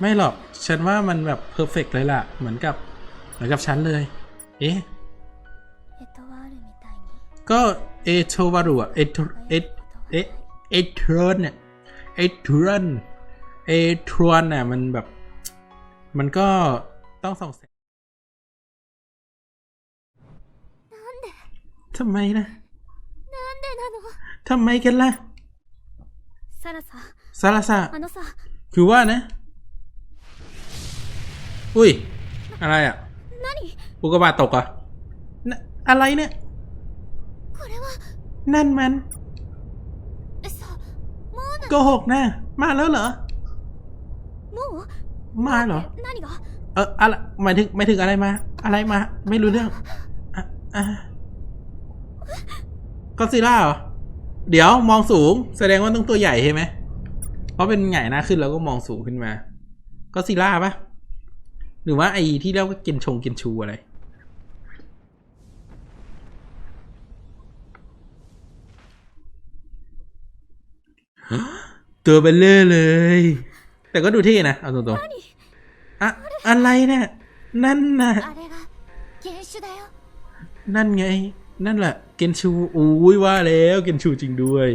ไม่หรอก ฉันว่ามันแบบเพอร์เฟกเลยล่ะ เหมือนกับ เหมือนกับฉันเลย เอ๊ะ ก็เอโทวารุอะเอทเอเอเอทรอนเนี่ยเอทรอนเอทรอนเนี่ยมันแบบ มันก็ต้องส่งเสงทำไมนะทำไมกันล่ะซาลาซาคือว่านะ อุ้ย อะไรอะอุกกาบาตกอะอะไรเนี่ยนั่นมันก็หกแน่มาแล้วเหรอมาเหรอ เอออะไรหมายถึงหมายถึงอะไรมา อะไรมา ไม่รู้เรื่องก็ซีล่าเหรอ เดี๋ยวมองสูง แสดงว่าต้องตัวใหญ่ใช่ไหม เพราะเป็นใหญ่น้าขึ้นแล้วก็มองสูงขึ้นมา ก็ซีล่าปะ รือว่าไอ้ที่เรียกว่าเกนชงเกนชูอะไร ตัวเบลเล่เลย แต่ก็ดูที่นะ เอาตรงๆอะอะไรเนะี่ยนั่นนะนั่นไง นั่นแหละ เกนชูอุ้ยว่าแล้วเกนชูจริงด้วย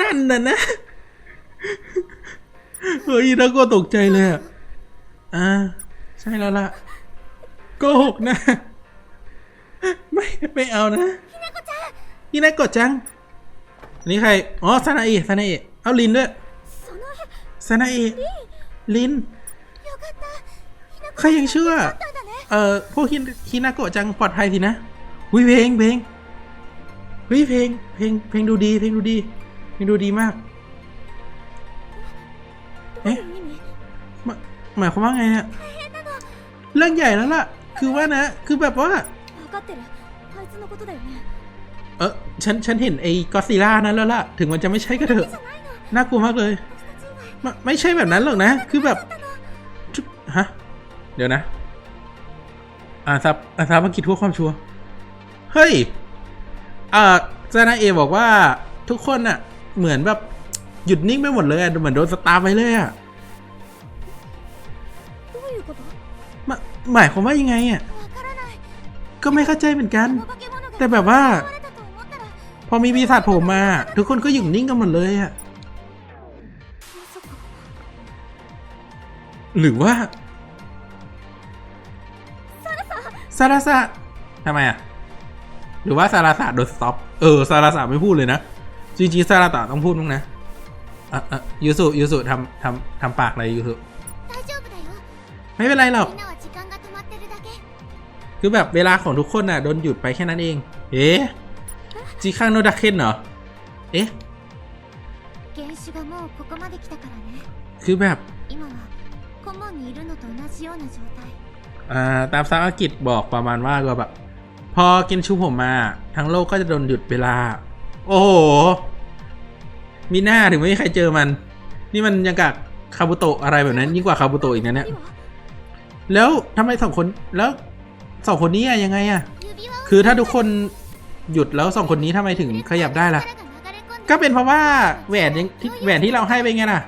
นั่นน่ะนะ เฮ้ยแล้วก็ตกใจเลยอะอ่าใช่แล้วล่ะโกหกนะ ไม่ไม่เอานะฮินาโกะจังอันนี้ใครอ๋อซานาเอซานาเอเอาลินด้วยซานาเอลินใครยังเชื่อ เอ่อ พวกฮินาโกะจังปลอดภัยสินะวิเพลงเพลงวิเพลงเพลงเพลงดูดี เพลงดูดี เพลงดูดีมาก どういう意味 หมายหมายความว่าไงเนี่ยเรื่องใหญ่แล้วล่ะ คือว่านะ คือแบบว่า 分かってるあいつのことだよね เออฉัน ฉันเห็นไอ้ก็อดซิลล่านั้นแล้วล่ะ ถึงมันจะไม่ใช่ก็เถอะ じゃないの น่ากลัวมากเลย 私たち以外 ไม่ไม่ใช่แบบนั้นหรอกนะ คือแบบชุดฮะ เดี๋ยวนะ อ่านซับอ่านซับมากิจทั่วความชัวร์เฮ้ย อ่าซานาเอบอกว่าทุกคนอะเหมือนแบบ หยุดนิ่งไปหมดเลยอะเหมือนโดนสตาร์ฟไปเลยอะ どういうこと หมายหมายความว่ายังไงอะ わからない ก็ไม่เข้าใจเหมือนกัน この化け物が แต่แบบว่า 現れたと思ったら พอมีปีศาจโผล่มา ทุกคนก็หยุดนิ่งกันหมดเลยอะ まさか หรือว่าซาราซาทำไมอะหรือว่าซาราซาโดนสต็อป เออซาราซาไม่พูดเลยนะ จริงๆซาราซาต้องพูดมั้งนะ อะอะยูสุยูสุทำทำทำปากอะไรยูสุไม่เป็นไรหรอก คือแบบเวลาของทุกคนน่ะโดนหยุดไปแค่นั้นเอง เอ๊ะจีคังโนดักเคนเหรอ เอ๊ะคือแบบอ่าตามสาษาอังกฤษบอกประมาณว่าก็แบบ พอกินชูผมมา ทั้งโลกก็จะโดนหยุดเวลา โอ้โห มีหน้าถึงไม่มีใครเจอมัน นี่มันยังกับคาบุโตะอะไรแบบนั้น ยิ่งกว่าคาบุโตะอีกนะเนี่ยแล้วทำไมสองคนแล้วสองคนนี้อะยังไงอะคือถ้าทุกคนหยุดแล้วสองคนนี้ทำไมถึงขยับได้ล่ะ ก็เป็นเพราะว่าแหวนยังแหวนที่เราให้ไปไงล่ะ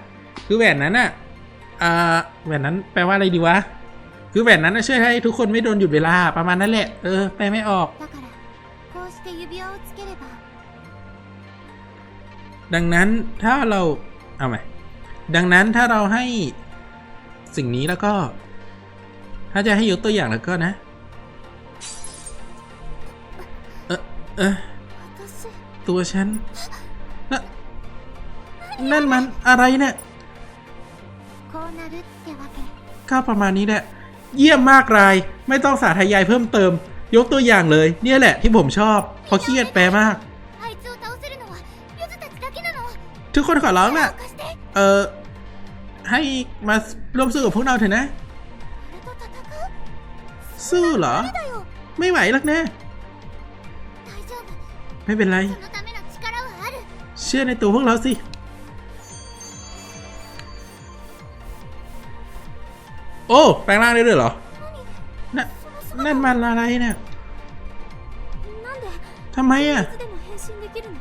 คือแหวนนั้นอะอ่าแหวนนั้นแปลว่าอะไรดีวะคือแหวนนั้นช่วยให้ทุกคนไม่โดนหยุดเวลาประมาณนั้นแหละ เออ ไปไม่ออก ดังนั้นถ้าเราเอาไหมดังนั้นถ้าเราให้สิ่งนี้แล้วก็ ถ้าจะให้ยกตัวอย่างแล้วก็นะ เออเออตัวฉันนนั่นมันอะไรเนะี่ยก็ประมาณนี้แหละ เยี่ยมมากราย ไม่ต้องสาธยายเพิ่มเติม ยกตัวอย่างเลย เนี่ยแหละที่ผมชอบ พอเครียดแปลมาก ทุกคนขอร้องละเออให้มาร่วมสู้กับพวกเราเถอะนะ สู้เหรอ ไม่ไหวหรอกนะ ไม่เป็นไร เชื่อในตัวพวกเราสิโอ้ แปลงร่างได้ด้วยเหรอ นั่นนั่นมันอะไรเนี่ยทำไมอะ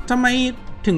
ทำไมถึง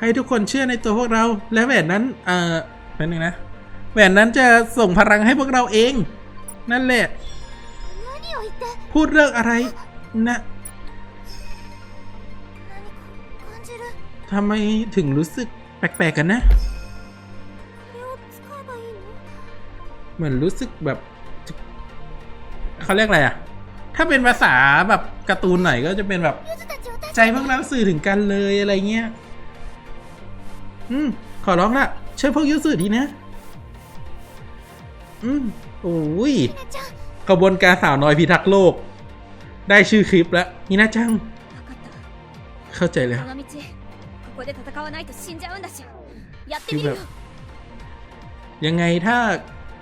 ให้ทุกคนเชื่อในตัวพวกเรา และแหวนนั้น เออแป๊บนึงนะ แหวนนั้นจะส่งพลังให้พวกเราเอง นั่นแหละ พูดเรื่องอะไรนะทำไมถึงรู้สึกแปลกๆกันนะ เหมือนรู้สึกแบบ เขาเรียกอะไรอะถ้าเป็นภาษาแบบการ์ตูนหน่อยก็จะเป็นแบบ ใจพวกเราสื่อถึงกันเลยอะไรเงี้ย อืม ขอร้องละช่วยพวกยูสึดีนะ อืม โอ้ยกระบวนการสาวน้อยพิทักษ์โลก ได้ชื่อคลิปแล้วนี่นะจัง เข้าใจแล้วคือแบบยังไงถ้า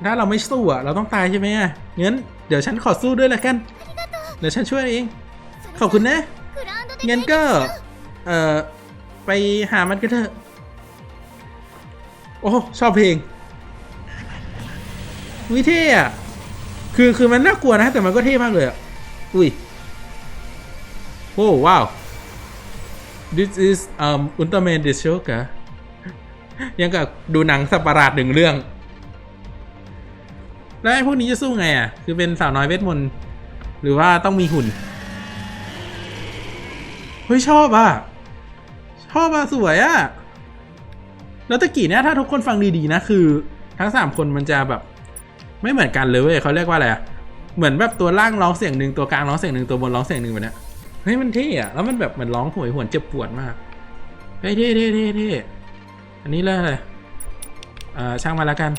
ถ้าเราไม่สู้อะเราต้องตายใช่ไหมอะงั้นเดี๋ยวฉันขอสู้ด้วยละกัน เดี๋ยวฉันช่วยเอง ขอบคุณนะงั้นก็ เอ่อ ไปหามันก็เถอะ โอ้ชอบเพลงวิเท่อะคือคือมันน่ากลัวนะ แต่มันก็เท่มากเลยอะอุ้ยโอ้ว้าว this is um Ultraman the Shoka ยังกับดูหนังสัตว์ปราดหนึ่งเรื่อง แล้วไอ้พวกนี้จะสู้ไงอะ คือเป็นสาวน้อยเวทมนต์ หรือว่าต้องมีหุ่น เฮ้ย ชอบอะ ชอบอะ สวยอะ แล้วตะกี้เนี่ยถ้าทุกคนฟังดีๆนะคือ ทั้งสามคนมันจะแบบ ไม่เหมือนกันเลยเว้ยเขาเรียกว่าอะไรอะเหมือนแบบตัวล่างร้องเสียงหนึ่งตัวกลางร้องเสียงหนึ่งตัวบนร้องเสียงหนึ่งแบบเนี้ยเฮ้ยมันเท่อะแล้วมันแบบเหมือนร้องโหวยหวนเจ็บปวดมากเฮ้ยเท่เท่เท่เท่อันนี้เลยเอ่อช่างมาแล้วกัน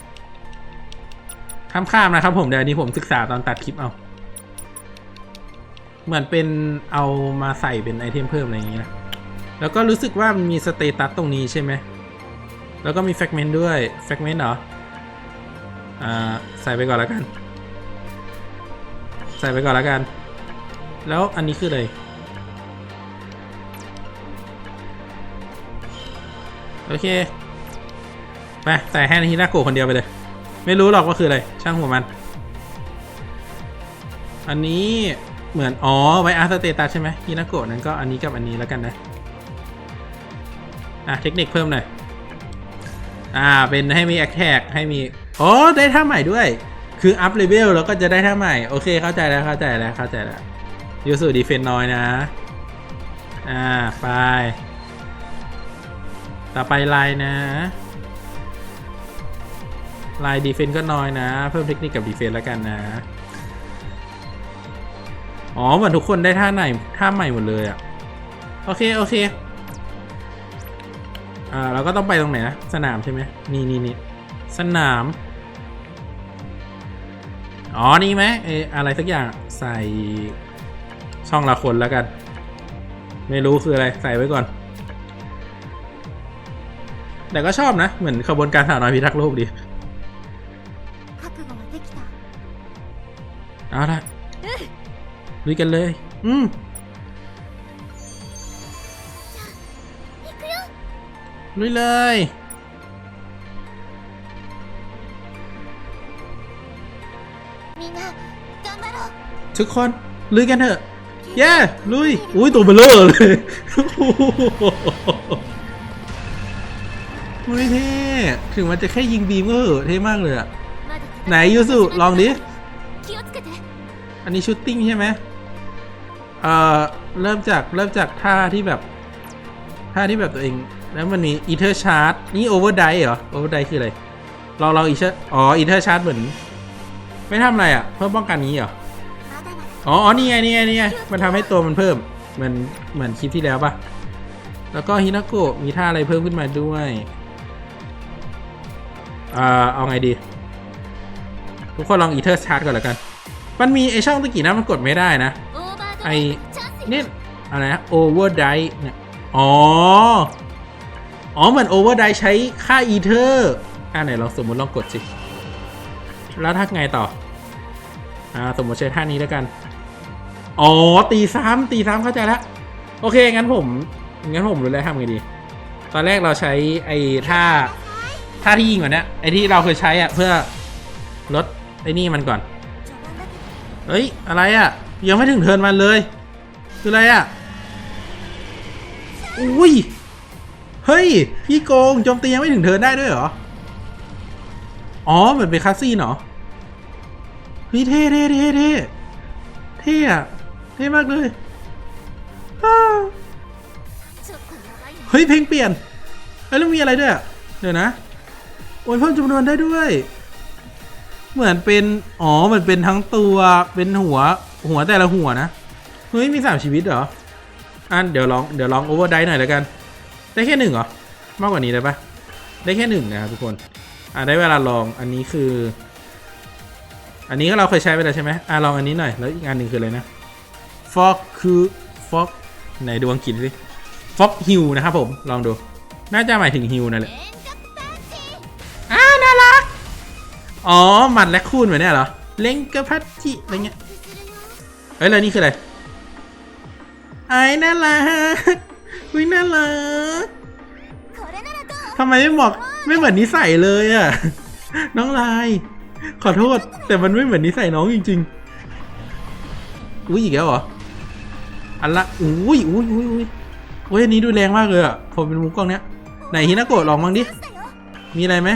ข้ามข้ามนะครับผมเดี๋ยวนนี้ผมศึกษาตอนตัดคลิปเอาเหมือนเป็นเอามาใส่เป็นไอเทมเพิ่มอะไรอย่างเงี้ย แล้วก็รู้สึกว่ามันมีสเตตัสตรงนี้ใช่ไหม แล้วก็มีแฟกเมนต์ด้วยแฟกเมนต์เหรอ อ่า ใส่ไปก่อนแล้วกัน ใส่ไปก่อนแล้วกัน แล้วอันนี้คืออะไร โอเค ไป ใส่ให้ฮินาโกะคนเดียวไปเลย ไม่รู้หรอกว่าคืออะไร ช่างหัวมัน อันนี้เหมือน อ๋อ ไว้อาร์สเตตัสใช่ไหมฮินาโกะนั้นก็อันนี้กับอันนี้แล้วกันนะ อะ เทคนิคเพิ่มหน่อย อ่า เป็นให้มีแอคแท็กให้มีอ๋อได้ท่าใหม่ด้วย คืออัพเลเวลแล้วก็จะได้ท่าใหม่ โอเค เข้าใจแล้วเข้าใจแล้วเข้าใจแล้วยูสุดีเฟนน้อยนะ อ่า ไป ต่อไปไลน์นะไลน์ดีเฟนก็น้อยนะ เพิ่มเทคนิคกับดีเฟนแล้วกันนะ อ๋อเหมือนทุกคนได้ท่าไหนท่าใหม่หมดเลยอะโอเค โอเค อ่าเราก็ต้องไปตรงไหนนะสนามใช่ไหมนี่นี่นี่สนาม อ๋อ นี่ไหมเอออะไรสักอย่างใส่ช่องละคนแล้วกัน ไม่รู้คืออะไรใส่ไว้ก่อน แต่ก็ชอบนะ เหมือนขบวนการสาวน้อยพิทักษ์โลกดีเอาละลุกันเลย อืม ลุยเลยทุกคนลุยกันเถอะเย้ลุยอุ้ยตัวเบลเลอร์เลยอุ้ยเท่ถึงมันจะแค่ยิงบีมก็เหอะเท่มากเลยอะไหนยูสุลองดิอันนี้ชุดติ้งใช่ไหมเอ่อเริ่มจากเริ่มจากท่าที่แบบท่าที่แบบตัวเอง แล้วมันมีอีเทอร์ชาร์ตนี่โอเวอร์ไดเหรอโอเวอร์ไดคืออะไร เราเราอีเชออ๋ออีเทอร์ชาร์ตเหมือน ไม่ทำอะไรอะ เพิ่มป้องกันนี้เหรอ อ๋อนี่ไงนี่ไงนี่ไงมันทำให้ตัวมันเพิ่มเหมือนเหมือนคลิปที่แล้วปะแล้วก็ฮินาโกะมีท่าอะไรเพิ่มขึ้นมาด้วยอ่าเอาไงดี ทุกคนลองอีเทอร์ชาร์ตก่อนแล้วกัน มันมีไอช่องตะกี้นะมันกดไม่ได้นะไอเนี่ยอะไรนะโอเวอร์ไดเนี่ยอ๋อ อ๋อเหมือนโอเวอร์ไดใช้ค่าอีเทอร์อ่าไหนลองสมมติลองกดสิ แล้วถ้าไงต่อ อ่าสมมติใช้ท่านี้แล้วกัน อ๋อตีซ้ำตีซ้ำเข้าใจแล้วโอเค งั้นผม งั้นผมรู้แล้วทำไงดี ตอนแรกเราใช้ไอ้ท่าท่าที่ยิงก่อนเนี้ยไอ้ที่เราเคยใช้อะเพื่อลดไอ้นี่มันก่อน เฮ้ย อะไรอะยังไม่ถึงเทินมันเลย คืออะไรอะอุ้ย เฮ้ย พี่โกงโจมตียังไม่ถึงเธอได้ด้วยเหรอ อ๋อเหมือนเป็นคาซี่เนาะพี่เท่เท่เท่เท่เท่อะเท่มากเลยเฮ้ยเพลงเปลี่ยนเฮ้ยแล้วมีอะไรด้วยเดี๋ยวนะโอ้ยเพิ่มจำนวนได้ด้วย เหมือนเป็น อ๋อเหมือนเป็นทั้งตัวเป็นหัวหัวแต่ละหัวนะ เฮ้ยมีสามชีวิตเหรออันเดี๋ยวลองเดี๋ยวลองโอเวอร์ได้หน่อยแล้วกัน ได้แค่หนึ่งเหรอ มากกว่านี้ได้ปะได้แค่หนึ่งนะครับทุกคน อ่าได้เวลาลอง อันนี้คือ อันนี้ก็เราเคยใช้ไปแล้วใช่ไหมอ่าลองอันนี้หน่อย แล้วอีกอันหนึ่งคืออะไรนะ ฟอกคือฟอกไหนดวงกฤษสิฟอกฮิวนะครับผม ลองดู น่าจะหมายถึงฮิวนั่นแหละอ้าน่ารัก อ๋อมัดและคูนเหมืนเนี่ยเหรอ เล้งกระพัดจิอะไรเงี้ย เฮ้ยแล้วนี่คืออะไรไอ้น่ารัก อุ้ยน่ารักทำไมไม่บอกไม่เหมือนนิสัยเลยอะ น้องลาย ขอโทษ แต่มันไม่เหมือนนิสัยน้องจริงๆ อุ้ยอีกแล้วเหรอ อันละ อุ้ยอุ้ยอุ้ยอุ้ยอุ้ยอันนี้ดูแรงมากเลยอะ ผมเป็นมุกกล้องเนี้ย ไหนฮินาโกะลองบ้างดิ มีอะไรไหม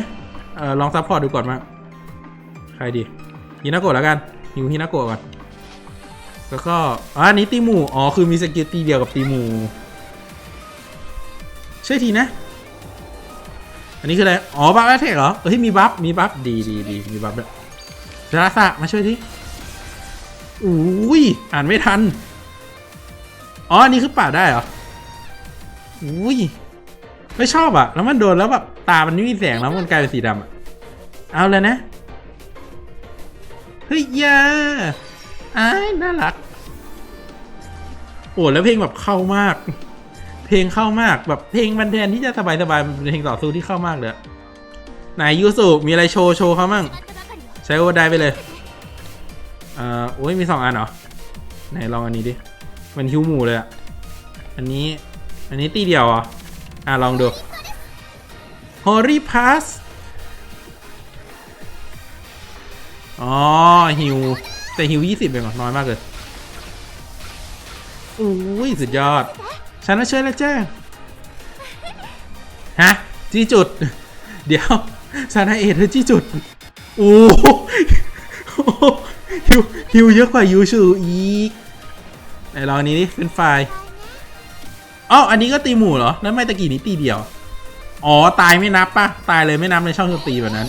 เออลองซัพพอร์ตดูก่อนมาใครดีฮินาโกะแล้วกันอยู่ฮินาโกะก่อน แล้วก็ อ๋อนี้ตีหมู อ๋อ คือมีสกิลตีเดียวกับตีหมู ช่วยทีนะ อันนี้คืออะไร อ๋อ บัฟแอทเทคเหรอ เฮ้ย มีบัฟ มีบัฟ ดีดีดีมีบัฟด้วยดาสะมาช่วยทีอุ้ย อ่านไม่ทัน อ๋อ อันนี้คือป่าได้เหรอ อุ้ย ไม่ชอบอะแล้วมันโดนแล้วแบบตา มันไม่มีแสงแล้วมันกลายเป็นสีดำอะเอาเลยนะ เฮ้ยยาอ้ายน่ารัก โอ้แล้วเพลงแบบเข้ามาก เพลงเข้ามากแบบเพลงบันเทนที่จะสบายสบายเป็นเพลงต่อสู้ที่เข้ามากเลยไหนยูสุมีอะไรโชว์โชว์เขามั่งใช้โอได้ไปเลยเอ่าโอ้ยมีสองอันเหรอไหนลองอันนี้ดิมันฮิวหมูเลยอะอันนี้อันนี้ตีเดียวอะอ่าลองดู Holy Pass อ๋อฮิวแต่ฮิวยี่สิบเองเหรอน้อยมากเลยอุ้ยสุดยอด ฉันน่ะช่วยแล้วจ้าฮะจี้จุด เดี๋ยวซานาเอเธอจี้จุดโอ้โหฮิวฮิวเยอะกว่ายูชูอีกไหนลองนนี้ดิเป็นไฟอ๋ออันนี้ก็ตีหมู่เหรอ แล้วไม่ตะกี้นี้ตีเดียว อ๋อ ตายไม่นับปะตายเลยไม่นับในช่องตีแบบนั้น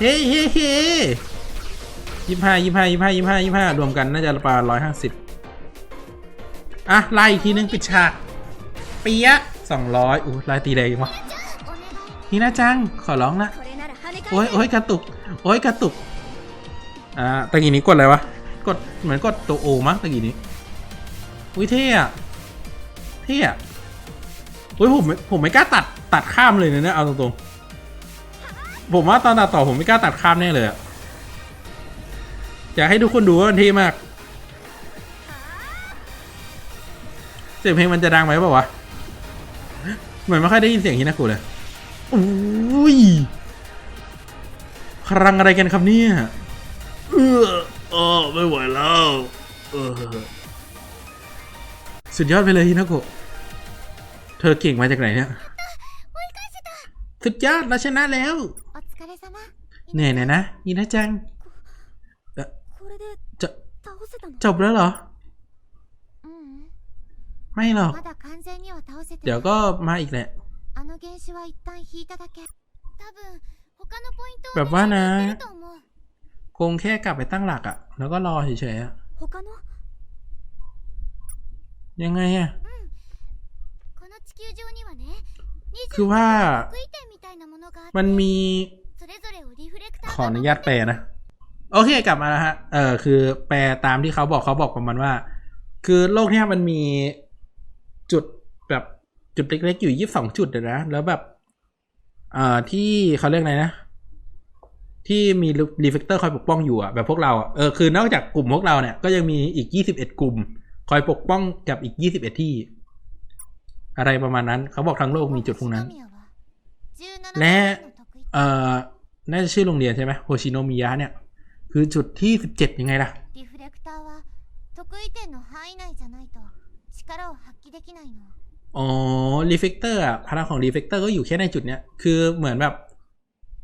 เฮ้เฮ้เฮ้ยี่ห้ายี่ห้ายี่ห้ายี่ห้ายี่ห้ารวมกันน่าจะประมาณร้อยห้าสิบ อะไล่อีกทีนึงปิดฉากเปียสองร้อยอู้ไล่ตีแรงวะนี่นะจังขอร้องละโอ้ยโอ้ยกระตุก โอ้ยกระตุก อ่าตะกี้นี้กดอะไรวะ กดเหมือนกดตัวโอมั้งตะกี้นี้อุ้ยเท่อะเท่อะอุ้ยผมผมไม่กล้าตัดตัดข้ามเลยนะเนี่ยเอาตรงๆ ผมว่าตอนตัดต่อผมไม่กล้าตัดข้ามแน่เลยอะอยากให้ทุกคนดูว่ามันเท่มาก สียงเพลงมันจะดังไหมเปล่าวะเหมือนไม่ค่อยได้ยินเสียงฮินากุเลยอุ้ยครังอะไรกันครับเนี่ยเออเออไม่ไหวแล้วออสุดยอดไปเลยฮินากุเธอเก่งมาจากไหนเนี่ยสุดยอดเราชนะแล้วเนื่อยนะนะฮินาจังจจบแล้วเหรอ ไม่หรอก เดี๋ยวก็มาอีกแหละ แบบว่านะ คงแค่กลับไปตั้งหลักอะแล้วก็รอเฉยๆอะยังไงอะคือว่า มันมี ขออนุญาตแปลนะ โอเคกลับมาแล้วฮะ เออคือแปลตามที่เขาบอกเขาบอกประมาณว่า คือโลกเนี้ยมันมี จุดแบบจุดเล็กๆอยู่ยี่สิบสองจุดนะ แล้วแบบอ่าที่เขาเรียกอะไรนะ ที่มีรีเฟกเตอร์คอยปกป้องอยู่อะแบบพวกเราเออคือนอกจากกลุ่มพวกเราเนี่ยก็ยังมีอีกยี่สิบเอ็ดกลุ่ม คอยปกป้องกับอีกยี่สิบเอ็ดที่ อะไรประมาณนั้น เขาบอกทั้งโลกมีจุดพวกนั้น และเอ่อน่าจะชื่อโรงเรียนใช่ไหมโฮชิโนมิยะเนี่ย คือจุดที่สิบเจ็ดยังไงล่ะ 力を発揮できないの อ๋อรีเฟกเตอร์อะพลังของรีเฟกเตอร์ก็อยู่แค่ในจุดเนี้ย คือเหมือนแบบ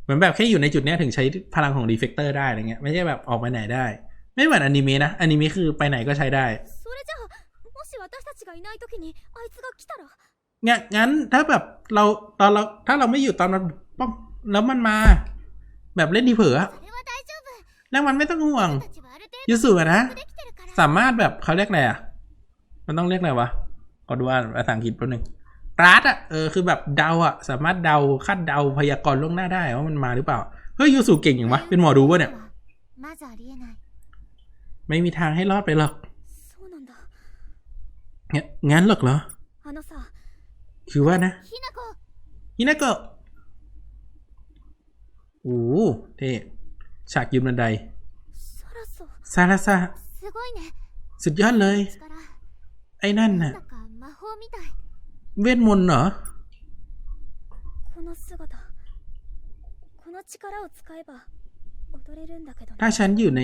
เหมือนแบบแค่อยู่ในจุดเนี้ยถึงใช้พลังของรีเฟกเตอร์ได้อะไรเงี้ย ไม่ใช่แบบออกไปไหนได้ ไม่เหมือนอนิเมะนะ อนิเมะคือไปไหนก็ใช้ได้ それじゃあもし私たちがいない時にあいつが来たら งั้นงั้นถ้าแบบเราตอนเราถ้าเราไม่อยู่ตอนมันป้องแล้วมันมา แบบเล่นทีเผลออะ それは大丈夫 แล้วมันไม่ต้องห่วง たちはある程 ยู 度 สุอะนะ できてるから สามารถแบบเขาเรียกอะไรอ่ะ มันต้องเรียกอะไรวะขอดูอ่านภาษาอังกฤษแป๊บนึงกราดอะเออคือแบบเดาอะ สามารถเดาคาดเดาพยากรณ์ล่วงหน้าได้ว่ามันมาหรือเปล่า เฮ้ยยูสุเก่งอย่างวะ เป็นหมอดูวะเนี่ย ไม่มีทางให้รอดไปหรอกเนี่ยงั้นหรอกเหรอ คือว่านะฮินาโกะโอ้เท่ฉากยืนบันไดซาลาซาสุดยอดเลย ไอ้นั่นน่ะเวทมนต์เหรอถ้าฉันอยู่ใน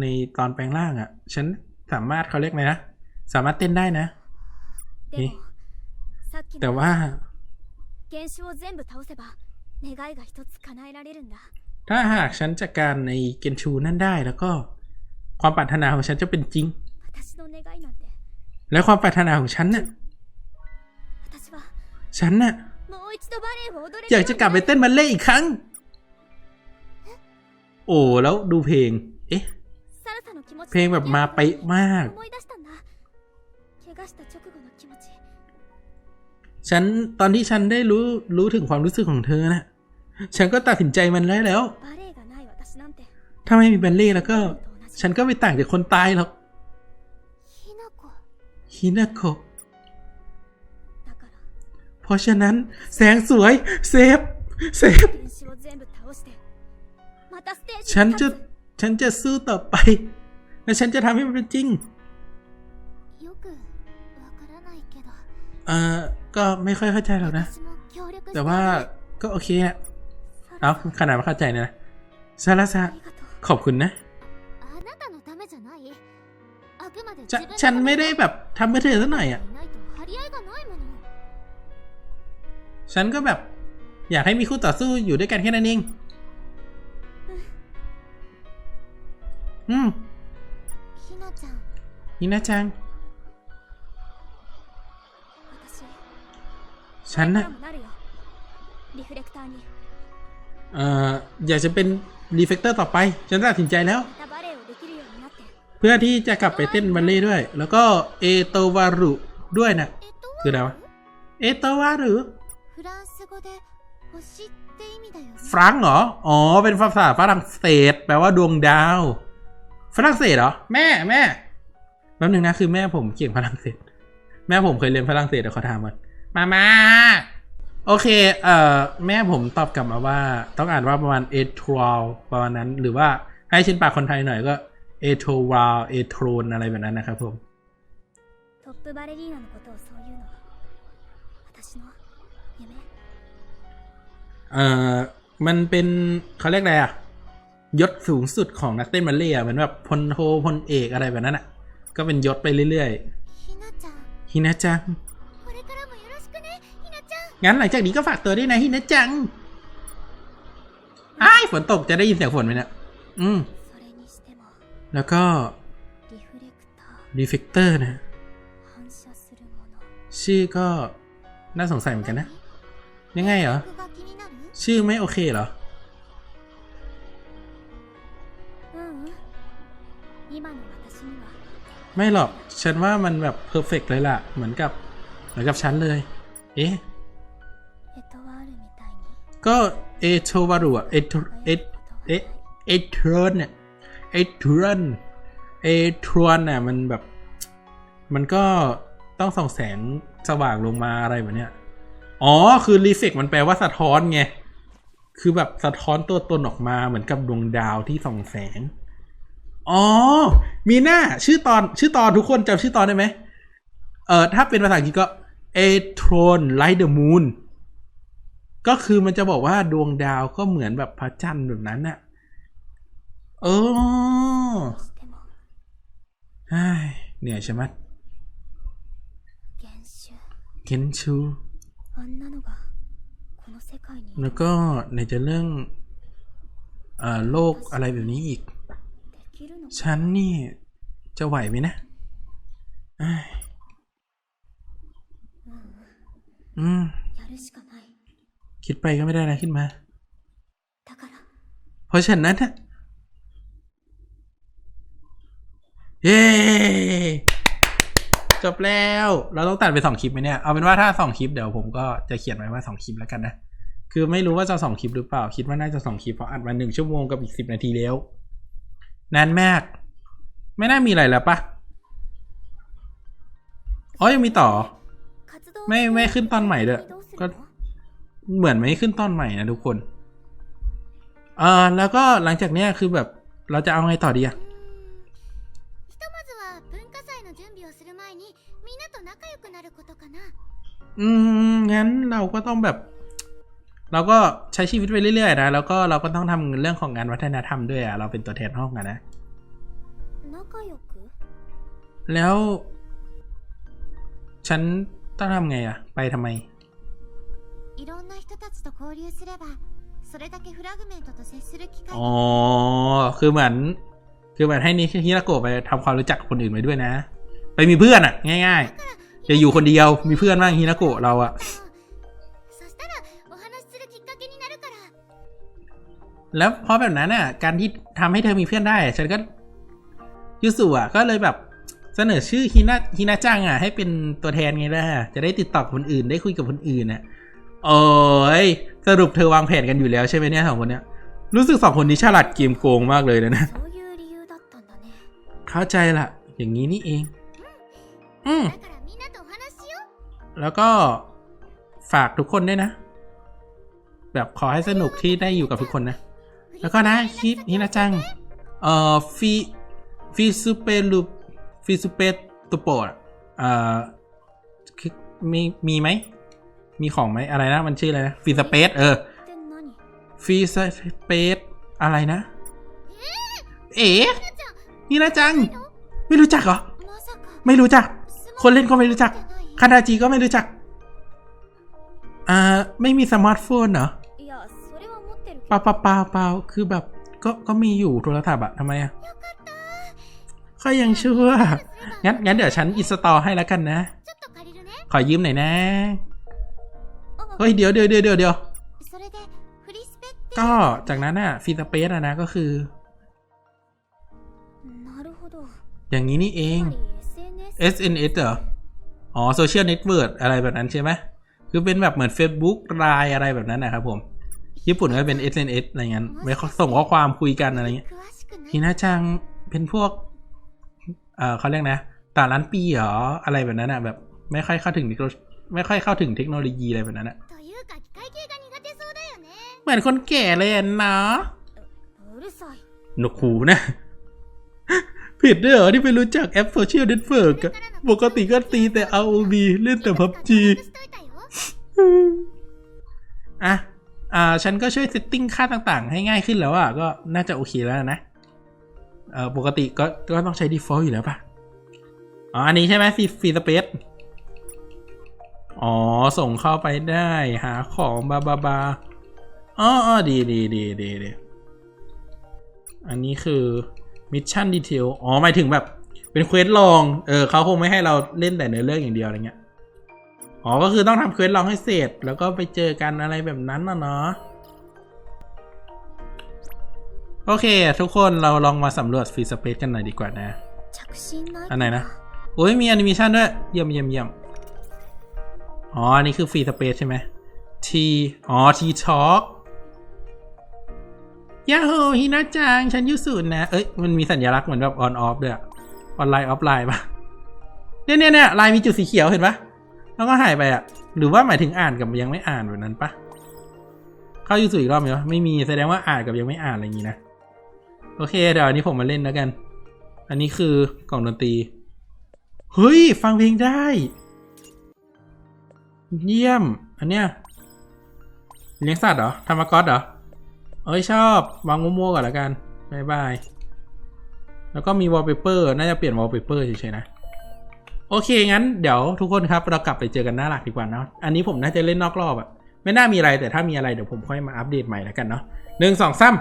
ในตอนแปลงร่างอะ่ะ ฉันสามารถเขาเรียกไหมนะ สามารถเต้นได้นะแต่ว่าถ้าหากฉันจัดการในเกนชูนั่นได้แล้วก็ ความปรารถนาของฉันจะเป็นจริง และความปรารถนาของฉันเนี่ยฉันน่ะอยากจะกลับไปเต้นบัลเล่อีกครั้ง โอ้แล้วดูเพลง เอ๊ะ เพลงแบบมาไปมาก ฉันตอนที่ฉันได้รู้รู้ถึงความรู้สึกของเธอนะฉันก็ตัดสินใจมันได้แล้ว ถ้าไม่มีบัลเล่แล้วก็ ฉันก็ไม่ต่างจากคนตายหรอก ฮินาโกะเพราะฉะนั้นแสงสวย เซฟ เซฟ ฉันจะ ฉันจะสู้ต่อไป และฉันจะทำให้มันเป็นจริงเอ่อ ก็ไม่ค่อยเข้าใจหรอกนะ แต่ว่าก็โอเคอะเอาขนาดไม่เข้าใจนะซาลาซาขอบคุณนะ ฉันฉันไม่ได้แบบทำเพื่อเธอสักหน่อยอะ ฉันก็แบบ อยากให้มีคู่ต่อสู้อยู่ด้วยกันแค่นั้นเอง อืมฮินาจัง ฉันนะเอ่ออยากจะเป็นรีเฟกเตอร์ต่อไป ฉันตัดสินใจแล้ว พื่อที่จะกลับไปเต้นบัลเล่ด้วย แล้วก็เอโตวารุด้วยนะคืออะไรวะเอโตวารุฟรังเหรอ อ๋อ เป็นภาษาฝรั่งเศส แปลว่าดวงดาว ฝรั่งเศสเหรอ แม่แม่แป๊บนึงนะ คือแม่ผมเก่งฝรั่งเศส แม่ผมเคยเรียนฝรั่งเศสเลยวขาถามก่อนมามาโอเค เอ่อ แม่ผมตอบกลับมาว่า ต้องอ่านว่าประมาณเอทรัลประมาณนั้น หรือว่าให้ชินปากคนไทยหน่อยก็ เอโทรลเอโทรนอะไรแบบนั้นนะครับผม トップバレリーナのことをそういうの私の夢 เอ่อ มันเป็นเขาเรียกอะไรอะยศสูงสุดของนักเต้นบัลเล่ต์อะเหมือนแบบพลโทพลเอกอะไรแบบนั้นอะก็เป็นยศไปเรื่อย ひなちゃん ๆฮินะจัง これからもよろしくねひなちゃん งั้นหลังจากนี้ก็ฝากตัวด้วยนะฮินะจังอ้ายฝนตกจะได้ยินเสียงฝนไหมเนี่ย อืม それにしても แล้วก็ reflector นะ ชื่อก็น่าสงสัยเหมือนกันนะ ยังไงเหรอ ชื่อไม่โอเคเหรอไม่หรอก ฉันว่ามันแบบเพอร์เฟกเลยล่ะ เหมือนกับ เหมือนกับฉันเลย เอ๊ก็เอโทวารุอะเอทเอเอเอโทเนี่ย เอทรอนเอทรอนน่ะมันแบบ มันก็ต้องส่องแสงสว่างลงมาอะไรแบบเนี้ย อ๋อ คือรีเฟกมันแปลว่าสะท้อนไง คือแบบสะท้อนตัวตนออกมาเหมือนกับดวงดาวที่ส่องแสง อ๋อ มีหน้าชื่อตอนชื่อตอนทุกคนจำชื่อตอนได้ไหม เออถ้าเป็นภาษาอังกฤษก็ A Tron like the moon ก็คือมันจะบอกว่าดวงดาวก็เหมือนแบบพระจันทร์แบบนั้นน่ะ เออเนี่ยใช่ไหมเคนชูแล้วก็ในจะเรื่องโลกอะไรแบบนี้อีก ฉันนี่จะไหวไหมนะอืม คิดไปก็ไม่ได้นะขึ้นมา เพราะฉะนั้นอะ ย้จบแล้ว เราต้องตัดไปสองคลิปไหมเนี่ย เอาเป็นว่าถ้าสองคลิปเดี๋ยวผมก็จะเขียนไว้ว่าสองคลิปแล้วกันนะ คือไม่รู้ว่าจะสองคลิปหรือเปล่า คิดว่าน่าจะสองคลิปเพราะอัดมาหนึ่งชั่วโมงกับอีกสิบนาทีแล้วนานมาก ไม่น่ามีอะไรแล้วปะอ๋อยังมีต่อ ไม่ไม่ขึ้นตอนใหม่เด้อก็เหมือนไม่ขึ้นตอนใหม่นะทุกคน เออแล้วก็หลังจากเนี้ยคือแบบเราจะเอาไงต่อดีอะ อืมงั้นเราก็ต้องแบบ เราก็ใช้ชีวิตไปเรื่อยๆนะแล้วก็เราก็ต้องทำเรื่องของงานวัฒนธรรมด้วยอะเราเป็นตัวแทนห้องอะนะแล้ว ฉันต้องทำไงอะไปทำไมอ๋อคือเหมือน คือเหมือนให้นิฮิลาโกไปทำความรู้จักคนอื่นไปด้วยนะ ไปมีเพื่อนอะง่าย ๆ จะอยู่คนเดียวมีเพื่อนบ้างฮินาโกะเราอะแล้วเพราะแบบนั้นน่ะ การที่ทำให้เธอมีเพื่อนได้ ฉันก็ยูสุอะ ก็เลยแบบเสนอชื่อฮินาฮินาจังอะ ให้เป็นตัวแทนไงล่ะจะได้ติดต่อคนอื่นได้คุยกับคนอื่นน่ะโอ้ยสรุปเธอวางแผนกันอยู่แล้วใช่ไหมเนี่ยสองคนเนี้ยรู้สึกสองคนนี้ฉลาดเกมโกงมากเลยนะนะเข้าใจละอย่างนี้นี่เอง อืม แล้วก็ฝากทุกคนด้วยนะ แบบขอให้สนุกที่ได้อยู่กับทุกคนนะ แล้วก็นะคลิปนี้นะจัง เอ่อฟีฟีซูเปลูฟีซูเปตุโปะเอ่อมีมีไหม มีของไหมอะไรนะ มันชื่ออะไรนะฟีสเปซเออฟีสเปซอะไรนะ เอ๋นี่นะจัง ไม่รู้จักเหรอ ไม่รู้จัก คนเล่นก็ไม่รู้จัก คาดาจิก็ไม่รู้จัก อ่า ไม่มีสมาร์ทโฟนเหรอเปล่าเปล่าเปล่าปล่าคือแบบ ก็ ก็มีอยู่โทรศัพท์อะทำไมอะก็ยังเชื่องั้น งั้นเดี๋ยวฉันอินสตอลให้แล้วกันนะ ขอยืมหน่อยนะ เฮ้ย เดี๋ยวเดี๋ยวเดี๋ยวเดี๋ยวก็จากนั้นอะฟีสเปซอะนะก็คือ อย่างนี้นี่เอง SNS เหรอ อ๋อโซเชียลเน็ตเวิร์กอะไรแบบนั้นใช่ไหมคือเป็นแบบเหมือน Facebook ลน์อะไรแบบนั้นนะครับผมญี่ปุ่นก็เป็น SNS อะไรเงี้ยไปส่งข้อความคุยกันอะไรเงี้ยฮินาจังเป็นพวก เอ่อเขาเรียกนะตาล้านปีเหรออะไรแบบนั้นอะแบบ ไม่ค่อยเข้าถึงไม่ค่อยเข้าถึงเทคโนโลยีอะไรแบบนั้นอะเหมือนคนแก่เลยเนาะหนวกคูนะ ผิดด้วยเหรอที่ไม่รู้จักแอปโซเชียลเน็ตเวิร์กปกติก็ตีแต่ ROV เล่นแต่พับจีอะ อ่า ฉันก็ช่วยเซตติ้งค่าต่างๆ ให้ง่ายขึ้นแล้วอะ ก็น่าจะโอเคแล้วนะ เอ่อ ปกติก็ก็ต้องใช้ default อยู่แล้วป่ะ อ๋อันนี้ใช่ไหมฟรีฟรีสเปซอ๋อ ส่งเข้าไปได้หาของบาบาบาอ๋อดีดีดีดีดี อันนี้คือ มิชชั่นดีเทลอ๋อหมายถึงแบบ เป็นเควสลองเออเขาคงไม่ให้เราเล่นแต่เนื้อเรื่องอย่างเดียวอะไรเงี้ยอ๋อก็คือต้องทำเควสลองให้เสร็จ แล้วก็ไปเจอกันอะไรแบบนั้นนะเนาะโอเค ทุกคนเราลองมาสำรวจฟรีสเปซกันหน่อยดีกว่านะ อันไหนนะ โอ้ยมีแอนิเมชันด้วย เยี่ยมเยี่ยมเยี่ยมอ๋อ อันนี้คือฟรีสเปซใช่ไหมทีอ๋อทีช็อก ยาโฮฮินาจัง ฉันยูสูนนะ เอ้ย มันมีสัญลักษณ์เหมือนแบบออนออฟด้วยออนไลน์ออฟไลน์ปะเนี่ยเนี่ยเนี่ยลายมีจุดสีเขียวเห็นปะแล้วก็หายไปอะ หรือว่าหมายถึงอ่านกับยังไม่อ่านแบบนั้นปะเข้ายูสุอีกรอบไหมวะไม่มีแสดงว่าอ่านกับยังไม่อ่านอะไรอย่างงี้นะ โอเค เดี๋ยวอันนี้ผมมาเล่นแล้วกัน อันนี้คือกล่องดนตรี เฮ้ย ฟังเพลงได้ เยี่ยม อันเนี้ยเลี้ยงสัตว์เหรอทำมากอตเหรอ เอ้ยชอบ วางมั่วๆก่อนล้วกันบายบาย แล้วก็มีวอลเปเปอร์น่าจะเปลี่ยนวอลเปเปอร์เฉยๆนะ โอเค งั้นเดี๋ยวทุกคนครับ เรากลับไปเจอกันหน้าหลักดีกว่าเนาะอันนี้ผมน่าจะเล่นนอกรอบอะไม่น่ามีอะไรแต่ถ้ามีอะไรเดี๋ยวผมค่อยมาอัปเดตใหม่แล้วกันเนาะหนึ่งสองสาม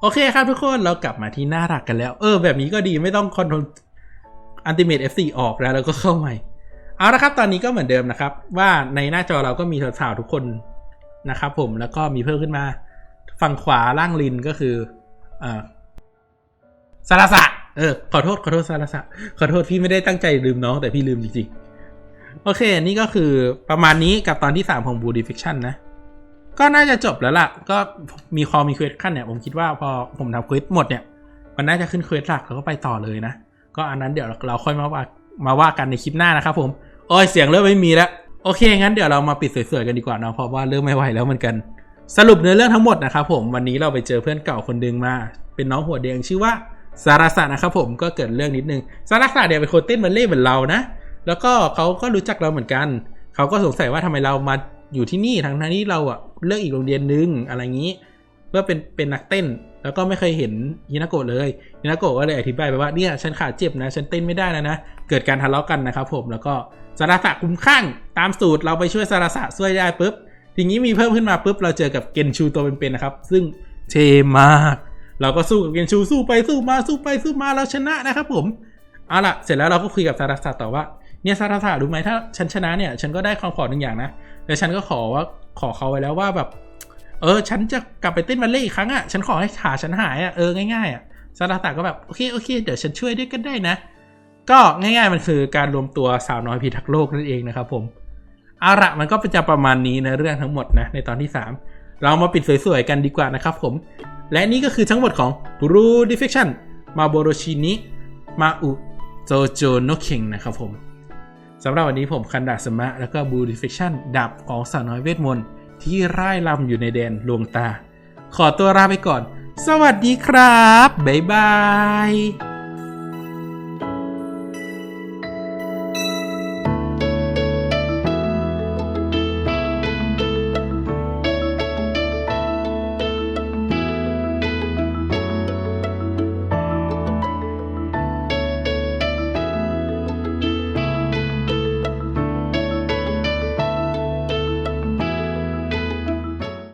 โอเคครับทุกคนเรากลับมาที่หน้าหลักกันแล้ว เออ แบบนี้ก็ดีไม่ต้องคอนโทรลอันติเมต F4 ออกแล้วแล้วก็เข้าใหม่ เอาละครับตอนนี้ก็เหมือนเดิมนะครับ ว่าในหน้าจอเราก็มีสาวๆทุกคนนะครับผมแล้วก็มีเพิ่มขึ้นมา ฝั่งขวาล่างลินก็คืออ่อสารสะเออขอโทษขอโทษสารสะขอโทษพี่ไม่ได้ตั้งใจลืมน้องแต่พี่ลืมจริงๆ โอเค นี่ก็คือประมาณนี้กับตอนที่3ของ Blue Defection นะ ก็น่าจะจบแล้วล่ะ ก็มีคอมีเควสขั้นเนี่ย ผมคิดว่าพอผมทำเควสหมดเนี่ย มันน่าจะขึ้นเควสหลักแล้วก็ไปต่อเลยนะ ก็อันนั้นเดี๋ยวเราค่อยมาว่ามาว่ากันในคลิปหน้านะครับผมโอ้ยเสียงเริ่มไม่มีแล้ว โอเคงั้นเดี๋ยวเรามาปิดสวยๆกันดีกว่าเนาะเพราะว่าเริ่มไม่ไหวแล้วเหมือนกัน สรุปเนื้อเรื่องทั้งหมดนะครับผมวันนี้เราไปเจอเพื่อนเก่าคนหนึงมา เป็นน้องหัวแดงชื่อว่าสารสระนะครับผมก็เกิดเรื่องนิดนึงสารสระเนี่ยเป็นคนเต้นบัลเล่เหมือนเรานะ แล้วก็เขาก็รู้จักเราเหมือนกัน เขาก็สงสัยว่าทำไมเรามาอยู่ที่นี่ทั้งทั้งที่เราอะเลือกอีกโรงเรียนนึงอะไรอย่างนี้ เพื่อเป็นเป็นนักเต้นแล้วก็ไม่เคยเห็นฮินาโกะเลยฮินาโกะก็เลยอธิบายไปว่าเนี่ยฉันขาเจ็บนะ ฉันเต้นไม่ได้แล้วนะ เกิดการทะเลาะกันนะครับผมแล้วก็สารสระคุ้มข้างตามสูตรเราไปช่วยสารสระช่วยได้ปุ๊บ ทีนี้มีเพิ่มขึ้นมาปุ๊บเราเจอกับเกนชูตัวเป็นๆนะครับ ซึ่งเทมาก เราก็สู้กับเกนชูสู้ไปสู้มาสู้ไปสู้มาเราชนะนะครับผมเอาล่ะเสร็จแล้วเราก็คุยกับสาราสะต่อว่าเนี่ยสาราสะรู้ไหมถ้าฉันชนะเนี่ย ฉันก็ได้ความขอหนึ่งอย่างนะแต่ฉันก็ขอว่าขอเขาไว้แล้วว่าแบบ เออ ฉันจะกลับไปเต้นบัลเล่ต์อีกครั้งอะฉันขอให้ขาฉันหายอะเออง่ายๆอะสาราสะก็แบบโอเคโอเคเดี๋ยวฉันช่วยด้วยกันได้นะ ก็ง่าย ๆ มันคือการรวมตัวสาวน้อยพิทักษ์โลกนั่นเองนะครับผม เอาละมันก็จะประมาณนี้นะเรื่องทั้งหมดนะในตอนที่ 3 เรามาปิดสวยๆกันดีกว่านะครับผม และนี่ก็คือทั้งหมดของ Blue Defection มาโบโรชินิมาอุโจโจโนเคงนะครับผมสำหรับวันนี้ผมคันดาสมะ แล้วก็ Blue Defection ดับของสาวน้อยเวทมนต์ที่ร่ายลำอยู่ในแดนลวงตา ขอตัวลาไปก่อน สวัสดีครับ บ๊ายบาย